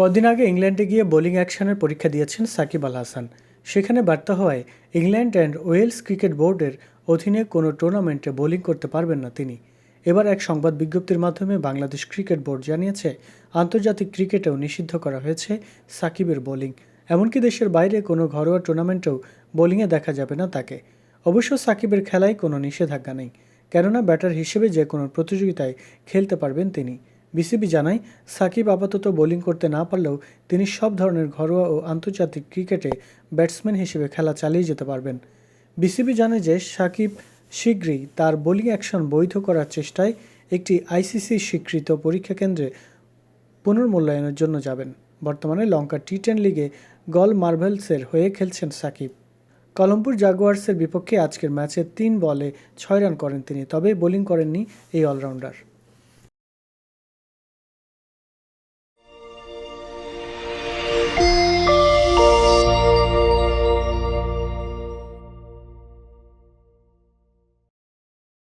কদিন আগে ইংল্যান্ডে গিয়ে বোলিং অ্যাকশনের পরীক্ষা দিয়েছেন সাকিব আল হাসান। সেখানে বার্তা হওয়ায় ইংল্যান্ড অ্যান্ড ওয়েলস ক্রিকেট বোর্ডের অধীনে কোনো টুর্নামেন্টে বোলিং করতে পারবেন না তিনি। এবার এক সংবাদ বিজ্ঞপ্তির মাধ্যমে বাংলাদেশ ক্রিকেট বোর্ড জানিয়েছে, আন্তর্জাতিক ক্রিকেটেও নিষিদ্ধ করা হয়েছে সাকিবের বোলিং। এমনকি দেশের বাইরে কোনো ঘরোয়া টুর্নামেন্টেও বোলিংয়ে দেখা যাবে না তাকে। অবশ্য সাকিবের খেলায় কোনো নিষেধাজ্ঞা নেই, কেননা ব্যাটার হিসেবে যে কোনো প্রতিযোগিতায় খেলতে পারবেন তিনি। বিসিবি জানায়, সাকিব আপাতত বোলিং করতে না পারলেও তিনি সব ধরনের ঘরোয়া ও আন্তর্জাতিক ক্রিকেটে ব্যাটসম্যান হিসেবে খেলা চালিয়ে যেতে পারবেন। বিসিবি জানে যে, সাকিব শীঘ্রই তার বোলিং অ্যাকশন বৈধ করার চেষ্টায় একটি আইসিসি স্বীকৃত পরীক্ষা কেন্দ্রে পুনর্মূল্যায়নের জন্য যাবেন। বর্তমানে লঙ্কা টি টেন লিগে গল মার্ভেলসের হয়ে খেলছেন সাকিব। কলম্বুর জাগুয়ার্সের বিপক্ষে আজকের ম্যাচে তিন বলে ছয় রান করেন তিনি, তবে বোলিং করেননি এই অলরাউন্ডার।